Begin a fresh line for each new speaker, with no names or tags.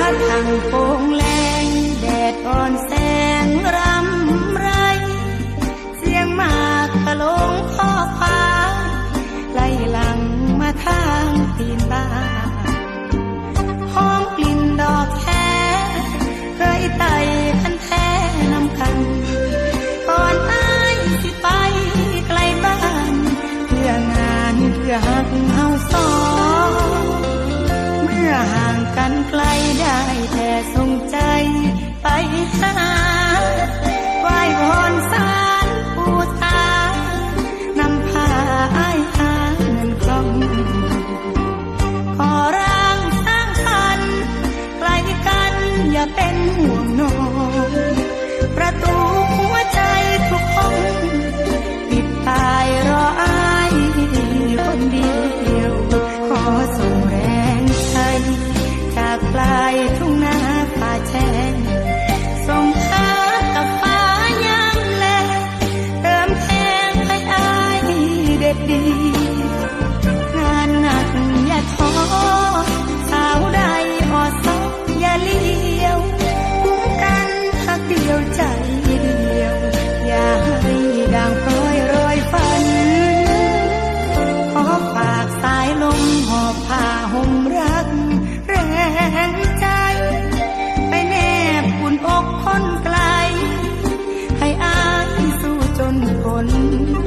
ระทางโป เป็นห่วงน้อง ประตูหัวใจทุกห้องปิดตายรออายคนเดียว ขอส่งแรงใจจากปลายทุ่งนาป่าแช่งส่งข้ากับฟ้ายามแลเติมแทงให้อายเด็ดดี 我。